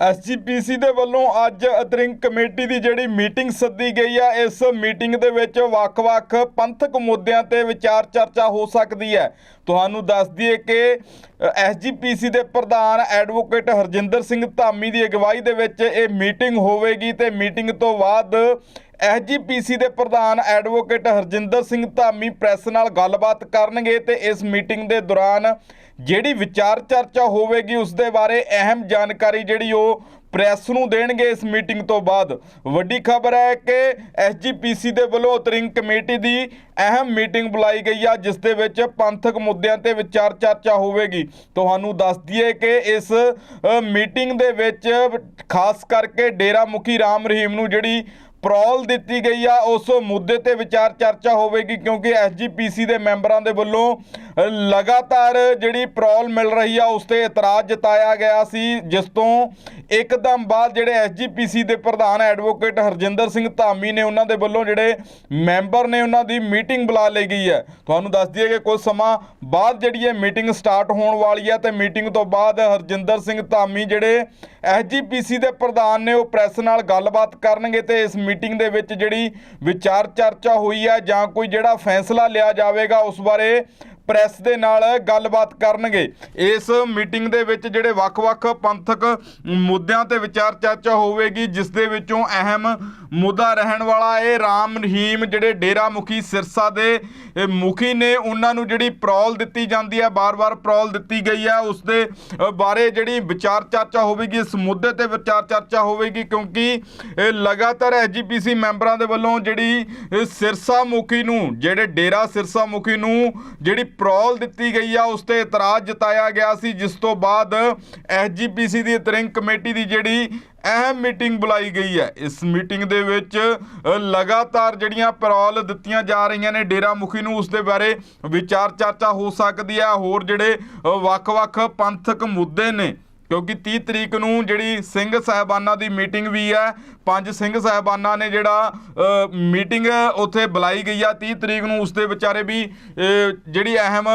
SGPC ਦੇ ਵੱਲੋਂ ਅੱਜ ਅਤਰਿੰਕ ਕਮੇਟੀ ਦੀ ਜਿਹੜੀ ਮੀਟਿੰਗ ਸੱਦੀ ਗਈ ਆ, ਇਸ ਮੀਟਿੰਗ ਦੇ ਵਿੱਚ ਵੱਖ-ਵੱਖ ਪੰਥਕ ਮੁੱਦਿਆਂ ਤੇ ਵਿਚਾਰ ਚਰਚਾ ਹੋ ਸਕਦੀ ਹੈ। ਤੁਹਾਨੂੰ ਦੱਸ ਦਈਏ ਕਿ ਐਸਜੀਪੀਸੀ ਦੇ ਪ੍ਰਧਾਨ ਐਡਵੋਕੇਟ ਹਰਜਿੰਦਰ ਸਿੰਘ ਧਾਮੀ ਦੀ ਅਗਵਾਈ ਦੇ ਵਿੱਚ ਇਹ ਮੀਟਿੰਗ ਹੋਵੇਗੀ ਤੇ ਮੀਟਿੰਗ ਤੋਂ ਬਾਅਦ ਐਸਜੀਪੀਸੀ ਦੇ ਪ੍ਰਧਾਨ ਐਡਵੋਕੇਟ ਹਰਜਿੰਦਰ ਸਿੰਘ ਧਾਮੀ ਪ੍ਰੈਸ ਨਾਲ ਗੱਲਬਾਤ ਕਰਨਗੇ ਤੇ ਇਸ ਮੀਟਿੰਗ ਦੇ ਦੌਰਾਨ ਜਿਹੜੀ ਵਿਚਾਰ ਚਰਚਾ ਹੋਵੇਗੀ, ਉਸ ਦੇ ਬਾਰੇ ਅਹਿਮ ਜਾਣਕਾਰੀ ਜਿਹੜੀ ਉਹ ਪ੍ਰੈਸ ਨੂੰ ਦੇਣਗੇ ਇਸ ਮੀਟਿੰਗ ਤੋਂ ਬਾਅਦ। ਵੱਡੀ ਖਬਰ ਹੈ ਕਿ ਐਸਜੀਪੀਸੀ ਦੇ ਵੱਲੋਂ ਉਤਰਿੰਗ ਕਮੇਟੀ ਦੀ ਅਹਿਮ ਮੀਟਿੰਗ ਬੁਲਾਈ ਗਈ ਆ, ਜਿਸ ਦੇ ਵਿੱਚ ਪੰਥਕ ਮੁੱਦਿਆਂ ਤੇ ਵਿਚਾਰ ਚਰਚਾ ਹੋਵੇਗੀ। ਤੁਹਾਨੂੰ ਦੱਸ ਦਈਏ ਕਿ ਇਸ ਮੀਟਿੰਗ ਦੇ ਵਿੱਚ ਖਾਸ ਕਰਕੇ ਡੇਰਾ ਮੁਖੀ ਰਾਮ ਰਹੀਮ ਨੂੰ ਜਿਹੜੀ ਪ੍ਰੋਲ ਦਿੱਤੀ ਗਈ ਆ, ਉਸ ਮੁੱਦੇ ਤੇ ਵਿਚਾਰ ਚਰਚਾ ਹੋਵੇਗੀ ਕਿਉਂਕਿ ਐਸਜੀਪੀਸੀ ਦੇ ਮੈਂਬਰਾਂ ਦੇ ਵੱਲੋਂ ਲਗਾਤਾਰ ਜਿਹੜੀ ਪ੍ਰੋਲ ਮਿਲ ਰਹੀ ਆ, ਉਸ ਤੇ ਇਤਰਾਜ਼ ਜਤਾਇਆ ਗਿਆ ਸੀ, ਜਿਸ ਤੋਂ ਇੱਕਦਮ ਬਾਅਦ ਜਿਹੜੇ ਐਸਜੀਪੀਸੀ ਦੇ ਪ੍ਰਧਾਨ ਐਡਵੋਕੇਟ ਹਰਜਿੰਦਰ ਸਿੰਘ ਧਾਮੀ ਨੇ ਉਹਨਾਂ ਦੇ ਵੱਲੋਂ ਜਿਹੜੇ ਮੈਂਬਰ ਨੇ ਉਹਨਾਂ ਦੀ ਮੀਟਿੰਗ ਬੁਲਾ ਲਈ ਗਈ ਹੈ। ਤੁਹਾਨੂੰ ਦੱਸ ਦਈਏ ਕਿ ਕੁਝ ਸਮਾਂ ਬਾਅਦ ਜਿਹੜੀ ਇਹ ਮੀਟਿੰਗ ਸਟਾਰਟ ਹੋਣ ਵਾਲੀ ਹੈ ਤੇ ਮੀਟਿੰਗ ਤੋਂ ਬਾਅਦ ਹਰਜਿੰਦਰ ਸਿੰਘ ਧਾਮੀ ਜਿਹੜੇ ਐਸਜੀਪੀਸੀ ਦੇ ਪ੍ਰਧਾਨ ਨੇ ਉਹ ਪ੍ਰੈਸ ਨਾਲ ਗੱਲਬਾਤ ਕਰਨਗੇ ਤੇ ਇਸ ਮੀਟਿੰਗ ਦੇ ਵਿੱਚ ਜਿਹੜੀ ਵਿਚਾਰ ਚਰਚਾ ਹੋਈ ਹੈ ਜਾਂ ਕੋਈ ਜਿਹੜਾ ਫੈਸਲਾ ਲਿਆ ਜਾਵੇਗਾ, ਉਸ ਬਾਰੇ ਪ੍ਰੈਸ ਦੇ ਨਾਲ ਗੱਲਬਾਤ ਕਰਨਗੇ। ਇਸ ਮੀਟਿੰਗ ਦੇ ਵਿੱਚ ਜਿਹੜੇ ਵੱਖ-ਵੱਖ ਪੰਥਕ ਮੁੱਦਿਆਂ ਤੇ ਵਿਚਾਰ ਚਰਚਾ ਹੋਵੇਗੀ, ਜਿਸ ਦੇ ਵਿੱਚੋਂ ਅਹਿਮ ਮੁੱਦਾ ਰਹਿਣ ਵਾਲਾ ਇਹ ਰਾਮ ਰਹੀਮ ਜਿਹੜੇ ਡੇਰਾ ਮੁਖੀ ਸਿਰਸਾ ਦੇ ਮੁਖੀ ਨੇ, ਉਹਨਾਂ ਨੂੰ ਜਿਹੜੀ ਪ੍ਰੋਲ ਦਿੱਤੀ ਜਾਂਦੀ ਹੈ ਬਾਰ-ਬਾਰ ਪ੍ਰੋਲ ਦਿੱਤੀ ਗਈ ਹੈ ਉਸ ਦੇ ਬਾਰੇ ਜਿਹੜੀ ਵਿਚਾਰ ਚਰਚਾ ਹੋਵੇਗੀ, ਇਸ ਮੁੱਦੇ ਤੇ ਵਿਚਾਰ ਚਰਚਾ ਹੋਵੇਗੀ, ਕਿਉਂਕਿ ਇਹ ਲਗਾਤਾਰ ਐਜੀਪੀਸੀ ਮੈਂਬਰਾਂ ਦੇ ਵੱਲੋਂ ਜਿਹੜੀ ਸਿਰਸਾ ਮੁਖੀ ਨੂੰ, ਜਿਹੜੇ ਡੇਰਾ ਸਿਰਸਾ ਮੁਖੀ ਨੂੰ ਜਿਹੜੀ ਪ੍ਰੋਲ ਦਿੱਤੀ ਗਈ ਆ, ਉਸ ਤੇ ਇਤਰਾਜ਼ ਜਤਾਇਆ ਗਿਆ ਸੀ, ਜਿਸ ਤੋਂ ਬਾਅਦ ਐਸਜੀਪੀਸੀ ਦੀ ਤਰਿੰਗ ਕਮੇਟੀ ਦੀ ਜਿਹੜੀ ਅਹਿਮ ਮੀਟਿੰਗ ਬੁਲਾਈ ਗਈ ਹੈ। ਇਸ ਮੀਟਿੰਗ ਦੇ ਵਿੱਚ ਲਗਾਤਾਰ ਜਿਹੜੀਆਂ ਪਰੌਲ ਦਿੱਤੀਆਂ ਜਾ ਰਹੀਆਂ ਨੇ ਡੇਰਾ ਮੁਖੀ ਨੂੰ, ਉਸ ਦੇ ਬਾਰੇ ਵਿਚਾਰ ਚਰਚਾ ਹੋ ਸਕਦੀ ਹੈ। ਹੋਰ ਜਿਹੜੇ ਵੱਖ-ਵੱਖ ਪੰਥਕ ਮੁੱਦੇ ਨੇ, ਕਿਉਂਕਿ 30 ਤਰੀਕ ਨੂੰ ਜਿਹੜੀ ਸਿੰਘ ਸਾਹਿਬਾਨਾਂ ਦੀ ਮੀਟਿੰਗ ਵੀ ਹੈ ਪੰਜ ਸਿੰਘ ਸਾਹਿਬਾਨਾਂ ਨੇ ਜਿਹੜਾ ਮੀਟਿੰਗ ਉੱਥੇ ਬੁਲਾਈ ਗਈ ਆ। 30 ਤਰੀਕ ਨੂੰ ਉਸ ਦੇ ਵਿਚਾਰੇ ਵੀ ਜਿਹੜੀ ਅਹਿਮ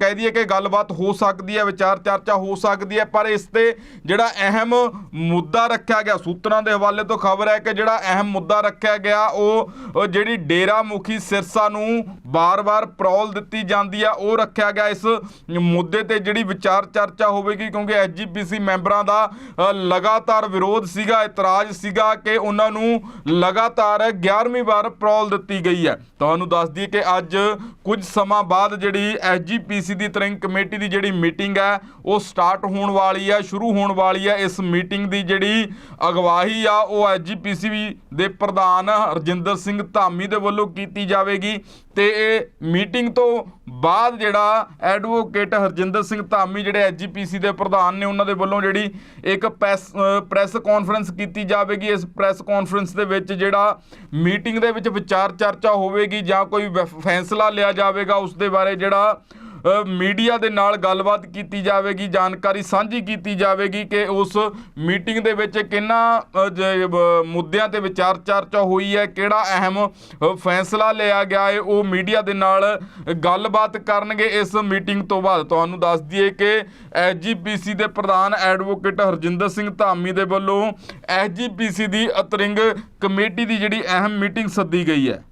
ਕਹਿ ਦਈਏ ਕਿ ਗੱਲਬਾਤ ਹੋ ਸਕਦੀ ਹੈ, ਵਿਚਾਰ ਚਰਚਾ ਹੋ ਸਕਦੀ ਹੈ, ਪਰ ਇਸ ਤੇ ਜਿਹੜਾ ਅਹਿਮ ਮੁੱਦਾ ਰੱਖਿਆ ਗਿਆ, ਸੂਤਰਾਂ ਦੇ ਹਵਾਲੇ ਤੋਂ ਖਬਰ ਹੈ ਕਿ ਜਿਹੜਾ ਅਹਿਮ ਮੁੱਦਾ ਰੱਖਿਆ ਗਿਆ, ਉਹ ਜਿਹੜੀ ਡੇਰਾ ਮੁਖੀ ਸਿਰਸਾ ਨੂੰ ਬਾਰ-ਬਾਰ ਪ੍ਰੋਲ ਦਿੱਤੀ ਜਾਂਦੀ ਆ, ਉਹ ਰੱਖਿਆ ਗਿਆ। ਇਸ ਮੁੱਦੇ ਤੇ ਜਿਹੜੀ ਵਿਚਾਰ ਚਰਚਾ ਹੋਵੇਗੀ, ਕਿਉਂਕਿ ਐਸਜੀਪੀਸੀ ਮੈਂਬਰਾਂ ਦਾ ਲਗਾਤਾਰ ਵਿਰੋਧ ਸੀਗਾ, ਇਤਰਾਜ਼ ਸੀਗਾ ਕਿ ਉਹਨਾਂ ਨੂੰ ਲਗਾਤਾਰ 11ਵੀਂ ਵਾਰ ਪ੍ਰੋਲ ਦਿੱਤੀ ਗਈ ਹੈ। ਤੁਹਾਨੂੰ ਦੱਸ ਦਈਏ ਕਿ ਅੱਜ ਕੁਝ ਸਮਾਂ ਬਾਅਦ ਜਿਹੜੀ ਐਸਜੀਪੀਸੀ ਦੀ ਤਰੰਗ ਕਮੇਟੀ ਦੀ ਜਿਹੜੀ ਮੀਟਿੰਗ ਹੈ, ਉਹ ਸਟਾਰਟ ਹੋਣ ਵਾਲੀ ਹੈ, ਸ਼ੁਰੂ ਹੋਣ ਵਾਲੀ ਹੈ। ਇਸ ਮੀਟਿੰਗ ਦੀ ਜਿਹੜੀ ਅਗਵਾਈ ਆ, ਉਹ ਐਸਜੀਪੀਸੀ ਦੇ ਪ੍ਰਧਾਨ ਰਜਿੰਦਰ ਸਿੰਘ ਧਾਮੀ ਦੇ ਵੱਲੋਂ ਕੀਤੀ ਜਾਵੇਗੀ ਤੇ ਇਹ ਮੀਟਿੰਗ ਤੋਂ ਬਾਅਦ ਜਿਹੜਾ ਐਡਵੋਕੇਟ ਹਰਜਿੰਦਰ ਸਿੰਘ ਧਾਮੀ, ਜਿਹੜੇ ਐਸਜੀਪੀਸੀ ਦੇ ਪ੍ਰਧਾਨ ਨੇ, ਉਹਨਾਂ ਦੇ ਵੱਲੋਂ ਜਿਹੜੀ ਇੱਕ ਪ੍ਰੈਸ ਪ੍ਰੈਸ ਕਾਨਫਰੰਸ ਕੀਤੀ ਜਾਵੇਗੀ। ਇਸ ਪ੍ਰੈਸ ਕਾਨਫਰੰਸ ਦੇ ਵਿੱਚ ਜਿਹੜਾ ਮੀਟਿੰਗ ਦੇ ਵਿੱਚ ਵਿਚਾਰ ਚਰਚਾ ਹੋਵੇਗੀ ਜਾਂ ਕੋਈ ਵ- ਫੈਸਲਾ ਲਿਆ ਜਾਵੇਗਾ, ਉਸ ਦੇ ਬਾਰੇ ਜਿਹੜਾ ਮੀਡੀਆ ਦੇ ਨਾਲ ਗੱਲਬਾਤ ਕੀਤੀ ਜਾਵੇਗੀ, ਜਾਣਕਾਰੀ ਸਾਂਝੀ ਕੀਤੀ ਜਾਵੇਗੀ ਕਿ ਉਸ ਮੀਟਿੰਗ ਦੇ ਵਿੱਚ ਕਿੰਨਾ ਮੁੱਦਿਆਂ ਤੇ ਵਿਚਾਰ ਚਰਚਾ ਹੋਈ ਹੈ, ਕਿਹੜਾ ਅਹਿਮ ਫੈਸਲਾ ਲਿਆ ਗਿਆ ਹੈ, ਉਹ ਮੀਡੀਆ ਦੇ ਨਾਲ ਗੱਲਬਾਤ ਕਰਨਗੇ ਇਸ ਮੀਟਿੰਗ ਤੋਂ ਬਾਅਦ। ਤੁਹਾਨੂੰ ਦੱਸ ਦਈਏ ਕਿ ਐਸਜੀਪੀਸੀ ਦੇ ਪ੍ਰਧਾਨ ਐਡਵੋਕੇਟ ਹਰਜਿੰਦਰ ਸਿੰਘ ਧਾਮੀ ਦੇ ਵੱਲੋਂ ਐਸਜੀਪੀਸੀ ਦੀ ਅਤਰਿੰਗ ਕਮੇਟੀ ਦੀ ਜਿਹੜੀ ਅਹਿਮ ਮੀਟਿੰਗ ਸੱਦੀ ਗਈ ਹੈ।